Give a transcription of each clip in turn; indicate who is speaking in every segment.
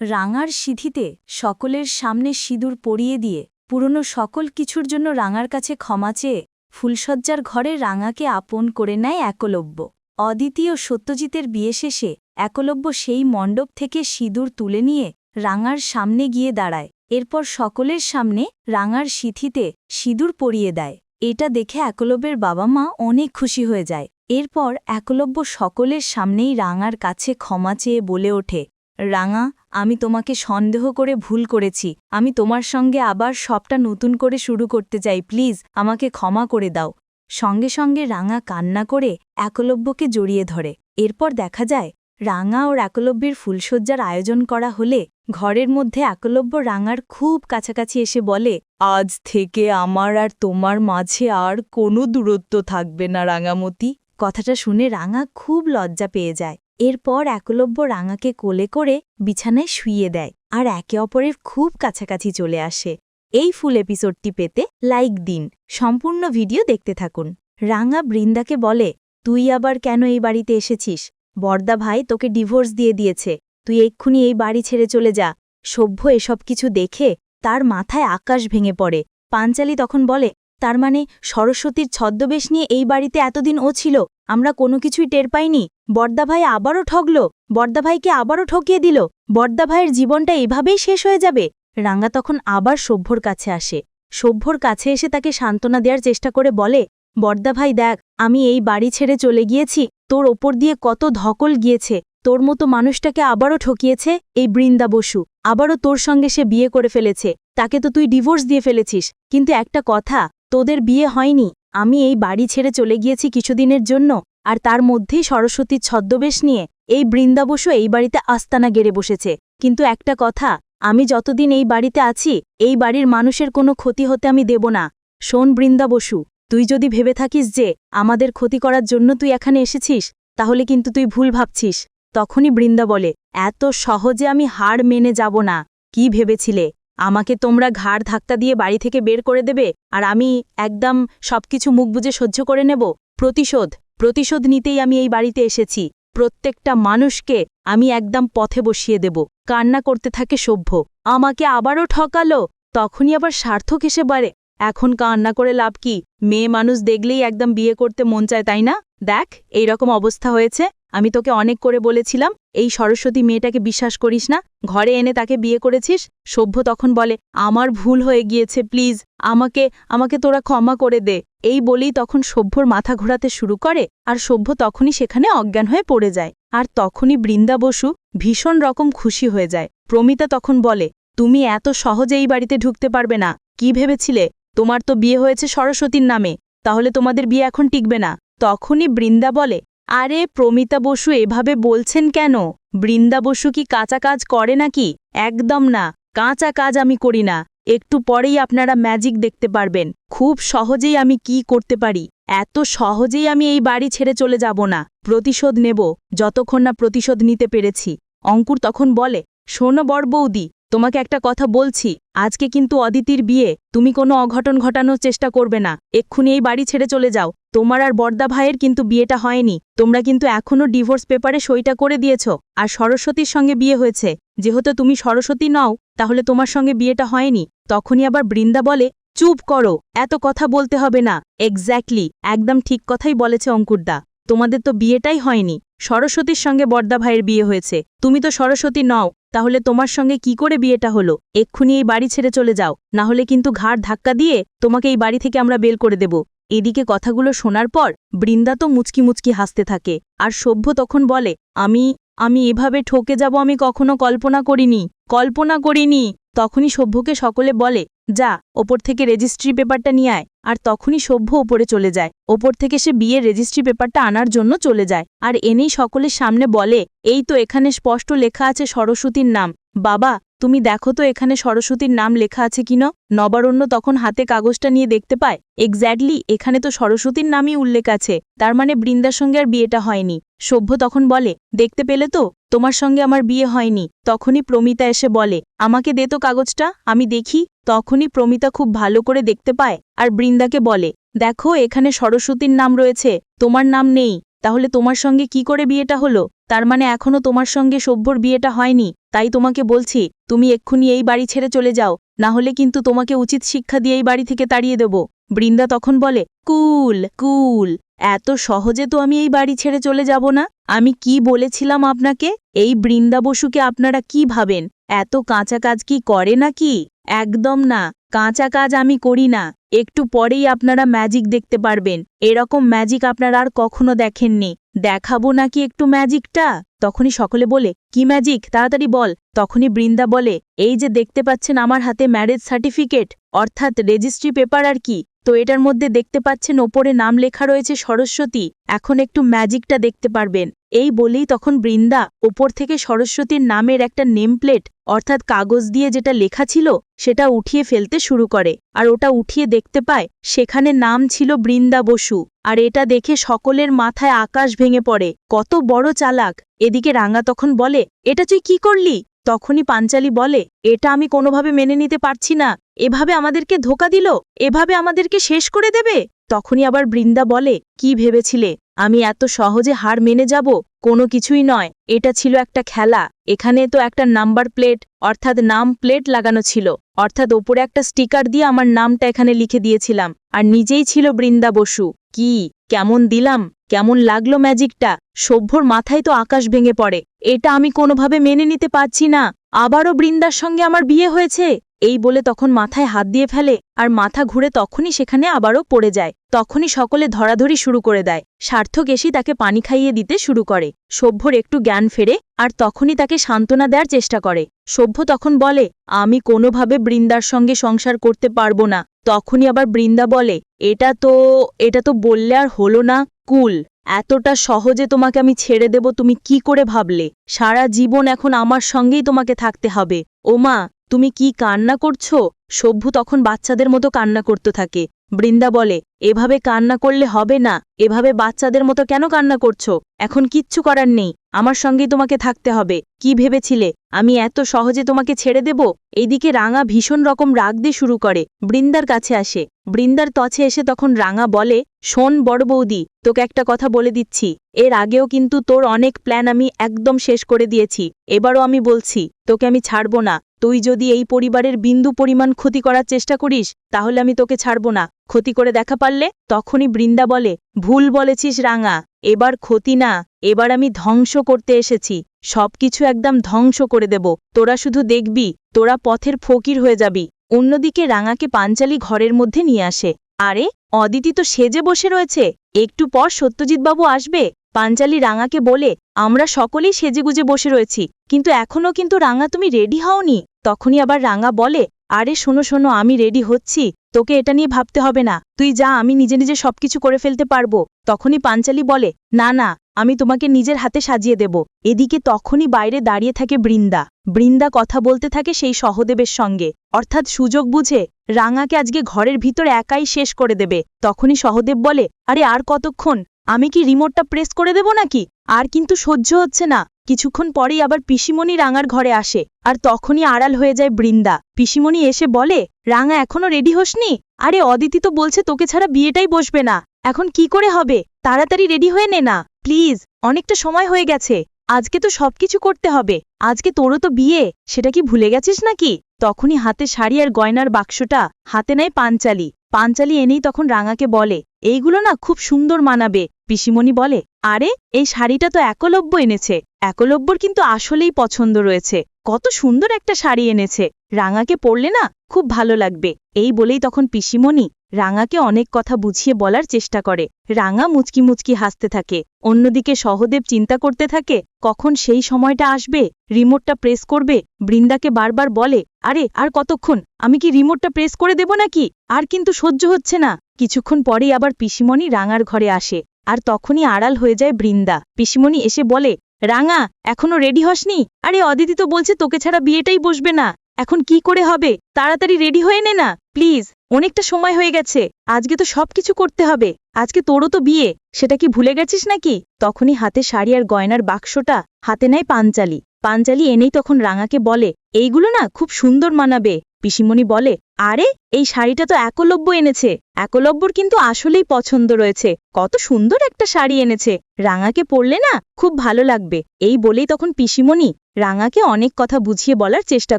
Speaker 1: রাঙার সিঁথিতে সকলের সামনে সিঁদুর পরিয়ে দিয়ে পুরনো সকল কিছুর জন্য রাঙার কাছে ক্ষমা চেয়ে ফুলশয্যার ঘরে রাঙাকে আপন করে নেয় একলব্য। অদিতি ও সত্যজিতের বিয়ে শেষে একলব্য সেই মণ্ডপ থেকে সিঁদুর তুলে নিয়ে রাঙার সামনে গিয়ে দাঁড়ায়। এরপর সকলের সামনে রাঙার সিঁথিতে সিঁদুর পরিয়ে দেয়। এটা দেখে একলব্যের বাবা মা অনেক খুশি হয়ে যায়। এরপর একলব্য সকলের সামনেই রাঙার কাছে ক্ষমা চেয়ে বলে ওঠে রাঙা, আমি তোমাকে সন্দেহ করে ভুল করেছি। আমি তোমার সঙ্গে আবার সবটা নতুন করে শুরু করতে চাই, প্লিজ আমাকে ক্ষমা করে দাও। সঙ্গে সঙ্গে রাঙা কান্না করে একলব্যকে জড়িয়ে ধরে। এরপর দেখা যায়, রাঙা ওর একলব্যের ফুলশয্যার আয়োজন করা হলে ঘরের মধ্যে একলব্য রাঙার খুব কাছাকাছি এসে বলে, আজ থেকে আমার আর তোমার মাঝে আর কোনো দূরত্ব থাকবে না, রাঙামতি। কথাটা শুনে রাঙা খুব লজ্জা পেয়ে যায়। এরপর একলব্য রাঙাকে কোলে করে বিছানায় শুইয়ে দেয় আর একে অপরের খুব কাছাকাছি চলে আসে। এই ফুল এপিসোডটি পেতে লাইক দিন, সম্পূর্ণ ভিডিও দেখতে থাকুন। রাঙা বৃন্দাকে বলে, তুই আবার কেন এই বাড়িতে এসেছিস? বর্দা ভাই তোকে ডিভোর্স দিয়ে দিয়েছে। তুই এক্ষুনি এই বাড়ি ছেড়ে চলে যা। সভ্য এসব কিছু দেখে তার মাথায় আকাশ ভেঙে পড়ে। পাঞ্চালি তখন বলে তার মানে সরস্বতীর ছদ্মবেশ নিয়ে এই বাড়িতে এতদিন ও ছিল, আমরা কোনো কিছুই টের পাইনি। বর্দা ভাই আবারও ঠগল বর্দা ভাইকে আবারও ঠকিয়ে দিল বর্দা ভাইয়ের জীবনটা এভাবেই শেষ হয়ে যাবে। রাঙ্গা তখন আবার সভ্যর কাছে আসে। সভ্যর কাছে এসে তাকে সান্ত্বনা দেওয়ার চেষ্টা করে বলে বর্দা ভাই দেখ, আমি এই বাড়ি ছেড়ে চলে গিয়েছি, তোর ওপর দিয়ে কত ধকল গিয়েছে, তোর মতো মানুষটাকে আবারও ঠকিয়েছে এই বৃন্দা বসু, আবারও তোর সঙ্গে সে বিয়ে করে ফেলেছে, তাকে তো তুই ডিভোর্স দিয়ে ফেলেছিস, কিন্তু একটা কথা তোদের বিয়ে হয়নি, আমি এই বাড়ি ছেড়ে চলে গিয়েছি কিছুদিনের জন্য, আর তার মধ্যেই সরস্বতীর ছদ্মবেশ নিয়ে এই বৃন্দাবসু এই বাড়িতে আস্তানা গেড়ে বসেছে। কিন্তু একটা কথা, আমি যতদিন এই বাড়িতে আছি, এই বাড়ির মানুষের কোনো ক্ষতি হতে আমি দেব না। শোন বৃন্দাবসু, তুই যদি ভেবে থাকিস যে আমাদের ক্ষতি করার জন্য তুই এখানে এসেছিস, তাহলে কিন্তু তুই ভুল ভাবছিস। তখনই বৃন্দা বলে, এত সহজে আমি হাড় মেনে যাব না। কি ভেবেছিলে? আমাকে তোমরা ঘাড় ধাক্কা দিয়ে বাড়ি থেকে বের করে দেবে আর আমি একদম সবকিছু মুখ বুঝে সহ্য করে নেব। প্রতিশোধ প্রতিশোধ নিতেই আমি এই বাড়িতে এসেছি। প্রত্যেকটা মানুষকে আমি একদম পথে বসিয়ে দেব। কান্না করতে থাকে সভ্য। আমাকে আবারও ঠকালো, তখনই আবার সার্থক এসে বাড়ে। এখন কান্না করে লাভ কি? মেয়ে মানুষ দেখলেই একদম বিয়ে করতে মন চায়, তাই না? দেখ এই রকম অবস্থা হয়েছে। আমি তোকে অনেক করে বলেছিলাম, এই সরস্বতী মেয়েটাকে বিশ্বাস করিস না। ঘরে এনে তাকে বিয়ে করেছিস? সভ্য তখন বলে, আমার ভুল হয়ে গিয়েছে, প্লিজ, আমাকে আমাকে তোরা ক্ষমা করে দে। এই বলেই তখন সভ্যর মাথা ঘোরাতে শুরু করে, আর সভ্য তখনই সেখানে অজ্ঞান হয়ে পড়ে যায়। আর তখনই বৃন্দা বসু ভীষণ রকম খুশি হয়ে যায়। প্রমিতা তখন বলে, তুমি এত সহজে এই বাড়িতে ঢুকতে পারবে না। কি ভেবেছিলে? তোমার তো বিয়ে হয়েছে সরস্বতীর নামে, তাহলে তোমাদের বিয়ে এখন টিকবে না। তখনই বৃন্দা বলে, আরে, প্রমিতা বসু এভাবে বলছেন কেন? বৃন্দা বসু কি কাঁচা কাজ করে নাকি? একদম না, কাঁচা কাজ আমি করি না। একটু পরেই আপনারা ম্যাজিক দেখতে পারবেন। খুব সহজেই আমি কি করতে পারি? এত সহজেই আমি এই বাড়ি ছেড়ে চলে যাব না। প্রতিশোধ নেব, যতক্ষণ না প্রতিশোধ নিতে পেরেছি। অঙ্কুর তখন বলে, শোনো বর বৌদি তোমাকে একটা কথা বলছি, আজকে কিন্তু অদিতির বিয়ে, তুমি কোনো অঘটন ঘটানোর চেষ্টা করবে না, এক্ষুনি এই বাড়ি ছেড়ে চলে যাও, তোমার আর বর্দা ভাইয়ের কিন্তু বিয়েটা হয়নি, তোমরা কিন্তু এখনও ডিভোর্স পেপারে সইটা করে দিয়েছ, আর সরস্বতীর সঙ্গে বিয়ে হয়েছে, যেহেতু তুমি সরস্বতী নও, তাহলে তোমার সঙ্গে বিয়েটা হয়নি, তখনই আবার বৃন্দা বলে, চুপ করো, এত কথা বলতে হবে না এক্স্যাক্টলি একদম ঠিক কথাই বলেছে অঙ্কুরদা। তোমাদের তো বিয়েটাই হয়নি। সরস্বতীর সঙ্গে বর্দা ভাইয়ের বিয়ে হয়েছে। তুমি তো সরস্বতী নও, তাহলে তোমার সঙ্গে কি করে বিয়েটা হলো? এক্ষুনি এই বাড়ি ছেড়ে চলে যাও, না হলে কিন্তু ঘাড় ধাক্কা দিয়ে তোমাকে এই বাড়ি থেকে আমরা বেল করে দেব। এদিকে কথাগুলো শোনার পর বৃন্দা তো মুচকি মুচকি হাসতে থাকে, আর সভ্য তখন বলে, আমি আমি এভাবে ঠকে যাব আমি কখনো কল্পনা করিনি। কল্পনা করিনি। তখনই সভ্যকে সকলে বলে, যা, ওপর থেকে রেজিস্ট্রি পেপারটা নিয়ে আয়। আর তখনই সভ্য ওপরে চলে যায়। ওপর থেকে সে বিয়ের রেজিস্ট্রি পেপারটা আনার জন্য চলে যায়। আর এনেই সকলের সামনে বলে, এই তো এখানে স্পষ্ট লেখা আছে সরস্বতীর নাম। বাবা তুমি দেখো তো এখানে সরস্বতীর নাম লেখা আছে কিনা নবারণ্য তখন হাতে কাগজটা নিয়ে দেখতে পায়, এক্স্যাক্টলি, এখানে তো সরস্বতীর নামই উল্লেখ আছে। তার মানে বৃন্দার সঙ্গে আর বিয়েটা হয়নি। সভ্য তখন বলে, দেখতে পেলে তো? তোমার সঙ্গে আমার বিয়ে হয়নি। তখনই প্রমিতা এসে বলে, আমাকে দে তো কাগজটা, আমি দেখি। তখনই প্রমিতা খুব ভালো করে দেখতে পায় আর বৃন্দাকে বলে, দেখো, এখানে সরস্বতীর নাম রয়েছে, তোমার নাম নেই, তাহলে তোমার সঙ্গে কি করে বিয়েটা হলো? তার মানে এখনও তোমার সঙ্গে সভ্যর বিয়েটা হয়নি, তাই তোমাকে বলছি, তুমি এক্ষুনি এই বাড়ি ছেড়ে চলে যাও, না হলে কিন্তু তোমাকে উচিত শিক্ষা দিয়ে এই বাড়ি থেকে তাড়িয়ে দেব। বৃন্দা তখন বলে, কুল কুল, এত সহজে তো আমি এই বাড়ি ছেড়ে চলে যাব না? আমি কি বলেছিলাম আপনাকে? এই বৃন্দা বসুকে আপনারা কি ভাবেন? এত কাঁচা কাজ কি করে নাকি? একদম না, কাঁচা কাজ আমি করি না। একটু পরেই আপনারা ম্যাজিক দেখতে পারবেন। এরকম ম্যাজিক আপনারা আর কখনো দেখেননি। দেখাবো নাকি একটু ম্যাজিকটা? তখনই সকলে বলে, কি ম্যাজিক? তাড়াতাড়ি বল। তখনই বৃন্দা বলে, এই যে দেখতে পাচ্ছেন আমার হাতে ম্যারেজ সার্টিফিকেট অর্থাৎ রেজিস্ট্রি পেপার আর কি। তো এটার মধ্যে দেখতে পাচ্ছেন ওপরে নাম লেখা রয়েছে সরস্বতী। এখন একটু ম্যাজিকটা দেখতে পারবেন। এই বলেই তখন বৃন্দা ওপর থেকে সরস্বতীর নামের একটা নেম প্লেট অর্থাৎ কাগজ দিয়ে যেটা লেখা ছিল, সেটা উঠিয়ে ফেলতে শুরু করে। আর ওটা উঠিয়ে দেখতে পায়, সেখানে নাম ছিল বৃন্দা বসু। আর এটা দেখে সকলের মাথায় আকাশ ভেঙে পড়ে। কত বড় চালাক। এদিকে রাঙা তখন বলে, এটা তুই কি করলি? তখনই পাঞ্চালি বলে, এটা আমি কোনোভাবে মেনে নিতে পারছি না। এভাবে আমাদেরকে ধোকা দিল? এভাবে আমাদেরকে শেষ করে দেবে? তখনই আবার বৃন্দা বলে, কি ভেবেছিলে? আমি এত সহজে হার মেনে যাব? কোনো কিছুই নয়। এটা ছিল একটা খেলা। এখানে তো একটা নাম্বার প্লেট, অর্থাৎ নাম প্লেট লাগানো ছিল। অর্থাৎ ওপরে একটা স্টিকার দিয়ে আমার নামটা এখানে লিখে দিয়েছিলাম। আর নিজেই ছিল বৃন্দা বসু। কি? কেমন দিলাম, কেমন লাগল ম্যাজিকটা, সভ্যর মাথায় তো আকাশ ভেঙে পড়ে, এটা আমি কোনোভাবে মেনে নিতে পারছি না, আবারও বৃন্দার সঙ্গে আমার বিয়ে হয়েছে? এই বলে তখন মাথায় হাত দিয়ে ফেলে, আর মাথা ঘুরে তখনই সেখানে আবারও পড়ে যায়। তখনই সকলে ধরাধরি শুরু করে দেয়। সার্থক এসে তাকে পানি খাইয়ে দিতে শুরু করে। সভ্যর একটু জ্ঞান ফেরে, আর তখনই তাকে সান্ত্বনা দেওয়ার চেষ্টা করে। সভ্য তখন বলে, আমি কোনোভাবে বৃন্দার সঙ্গে সংসার করতে পারব না। তখনই আবার বৃন্দা বলে, এটা তো এটা তো বললে আর হলো না, কুল। এতটা সহজে তোমাকে আমি ছেড়ে দেব, তুমি কি করে ভাবলে? সারা জীবন এখন আমার সঙ্গেই তোমাকে থাকতে হবে। ওমা তুমি কি কান্না করছ? সভ্য তখন বাচ্চাদের মতো কান্না করতে থাকে। বৃন্দা বলে, এভাবে কান্না করলে হবে না। এভাবে বাচ্চাদের মতো কেন কান্না করছ? এখন কিচ্ছু করার নেই। আমার সঙ্গেই তোমাকে থাকতে হবে। কি ভেবেছিলে? আমি এত সহজে তোমাকে ছেড়ে দেব? এইদিকে রাঙা ভীষণ রকম রাগ দিয়ে শুরু করে। বৃন্দার কাছে আসে। বৃন্দার তছে এসে তখন রাঙা বলে, শোন বড় বৌদি, তোকে একটা কথা বলে দিচ্ছি। এর আগেও কিন্তু তোর অনেক প্ল্যান আমি একদম শেষ করে দিয়েছি। এবারও আমি বলছি, তোকে আমি ছাড়ব না। তুই যদি এই পরিবারের বিন্দু পরিমাণ ক্ষতি করার চেষ্টা করিস, তাহলে আমি তোকে ছাড়ব না। ক্ষতি করে দেখা পারলে? তখনই বৃন্দা বলে, ভুল বলেছিস রাঙা, এবার ক্ষতি না, এবার আমি ধ্বংস করতে এসেছি। সবকিছু একদম ধ্বংস করে দেব। তোরা শুধু দেখবি, তোরা পথের ফকির হয়ে যাবি অন্যদিকে রাঙাকে পাঞ্চালি ঘরের মধ্যে নিয়ে আসে। আরে, অদিতি তো সেজে বসে রয়েছে। একটু পর সত্যজিৎবাবু আসবে। পাঞ্চালি রাঙাকে বলে, আমরা সকলেই সেজেগুজে বসে রয়েছি, কিন্তু এখনও কিন্তু রাঙা তুমি রেডি হওনি। তখনই আবার রাঙা বলে, আরে শোনো শোনো, আমি রেডি হচ্ছি, তোকে এটা নিয়ে ভাবতে হবে না, তুই যা, আমি নিজে নিজে সবকিছু করে ফেলতে পারব। তখনই পাঞ্চালি বলে, না না, আমি তোমাকে নিজের হাতে সাজিয়ে দেব। এদিকে তখনই বাইরে দাঁড়িয়ে থাকে বৃন্দা। বৃন্দা কথা বলতে থাকে সেই সহদেবের সঙ্গে। অর্থাৎ সুযোগ বুঝে, রাঙাকে আজকে ঘরের ভিতর একাই শেষ করে দেবে। তখনই সহদেব বলে, আরে আর কতক্ষণ? আমি কি রিমোটটা প্রেস করে দেব নাকি? আর কিন্তু সহ্য হচ্ছে না। কিছুক্ষণ পরেই আবার পিসিমণি রাঙার ঘরে আসে, আর তখনই আড়াল হয়ে যায় বৃন্দা। পিসিমণি এসে বলে, রাঙা, এখনও রেডি হোসনি? আরে, অদিতি তো বলছে তোকে ছাড়া বিয়েটাই বসবে না। এখন কি করে হবে? তাড়াতাড়ি রেডি হয়ে নে না। প্লিজ, অনেকটা সময় হয়ে গেছে। আজকে তো সবকিছু করতে হবে। আজকে তোরও তো বিয়ে। সেটা কি ভুলে গেছিস নাকি? তখনই হাতে শাড়ি আর গয়নার বাক্সটা, হাতে নেয় পাঞ্চালি। পাঞ্চালি এনেই তখন রাঙাকে বলে, এইগুলো না খুব সুন্দর মানাবে। পিসিমণি বলে, আরে, এই শাড়িটা তো একলব্য এনেছে। একলব্যর কিন্তু আসলেই পছন্দ রয়েছে। কত সুন্দর একটা শাড়ি এনেছে। রাঙাকে পরলে না খুব ভালো লাগবে। এই বলেই তখন পিসিমণি রাঙাকে অনেক কথা বুঝিয়ে বলার চেষ্টা করে। রাঙা মুচকি মুচকি হাসতে থাকে। অন্যদিকে সহদেব চিন্তা করতে থাকে, কখন সেই সময়টা আসবে? রিমোটটা প্রেস করবে? বৃন্দাকে বারবার বলে, আরে, আর কতক্ষণ? আমি কি রিমোটটা প্রেস করে দেব নাকি? আর কিন্তু সহ্য হচ্ছে না। কিছুক্ষণ পরেই আবার পিসিমণি রাঙার ঘরে আসে। আর তখনই আড়াল হয়ে যায় বৃন্দা। পিসিমণি এসে বলে, রাঙা, এখনও রেডি হসনি? আরে অদিতি তো বলছে তোকে ছাড়া বিয়েটাই বসবে না। এখন কি করে হবে? তাড়াতাড়ি রেডি হয়ে নে না, প্লিজ। অনেকটা সময় হয়ে গেছে, আজকে তো সবকিছু করতে হবে। আজকে তোরও তো বিয়ে, সেটা কি ভুলে গেছিস নাকি? তখনই হাতে শাড়ি আর গয়নার বাক্সটা হাতে নেয় পাঞ্চালি। পাঞ্চালি এনেই তখন রাঙাকে বলে, এইগুলো না খুব সুন্দর মানাবে। পিসিমণি বলে, আরে, এই শাড়িটা তো একলব্য এনেছে। একলব্যর কিন্তু আসলেই পছন্দ রয়েছে। কত সুন্দর একটা শাড়ি এনেছে। রাঙাকে পরলে না খুব ভালো লাগবে। এই বলেই তখন পিসিমণি রাঙাকে অনেক কথা বুঝিয়ে বলার চেষ্টা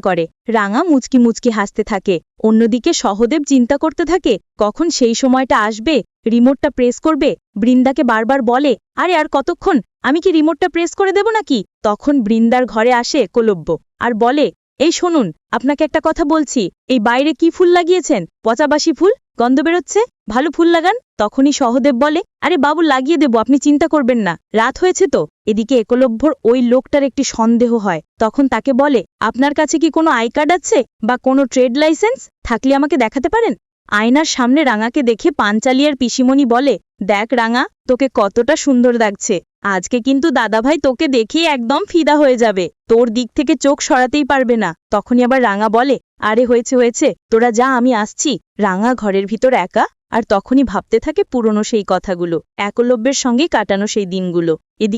Speaker 1: করে। রাঙা মুচকি মুচকি হাসতে থাকে। অন্যদিকে সহদেব চিন্তা করতে থাকে, কখন সেই সময়টা আসবে? রিমোটটা প্রেস করবে? বৃন্দাকে বারবার বলে, আরে, আর কতক্ষণ? আমি কি রিমোটটা প্রেস করে দেব নাকি? তখন বৃন্দার ঘরে আসে একলব্য। আর বলে এই শুনুন, আপনাকে একটা কথা বলছি, এই বাইরে কি ফুল লাগিয়েছেন? পচাবাসি ফুল? গন্ধ বেরোচ্ছে? ভালো ফুল লাগান? তখনই সহদেব বলে, আরে বাবু, লাগিয়ে দেব, আপনি চিন্তা করবেন না। রাত হয়েছে তো? এদিকে একলভ্যর ওই লোকটার একটি সন্দেহ হয়। তখন তাকে বলে, আপনার কাছে কি কোনো আই কার্ড আছে? বা কোনো ট্রেড লাইসেন্স? থাকলে আমাকে দেখাতে পারেন? আয়নার সামনে রাঙাকে দেখে পাঞ্চালিয়ার পিসিমণি বলে, দেখ রাঙা, তোকে কতটা সুন্দর লাগছে। আজকে কিন্তু দাদাভাই তোকে দেখেই একদম ফিদা হয়ে যাবে। তোর দিক থেকে চোখ সরাতেই পারবে না। তখনই আবার রাঙা বলে, আরে হয়েছে হয়েছে, তোরা যা, আমি আসছি। রাঙা ঘরের ভিতর একা? আর তখনই ভাবতে থাকে পুরনো সেই কথাগুলো, একলব্যের সঙ্গে কাটানো সেই দিনগুলো। এদিক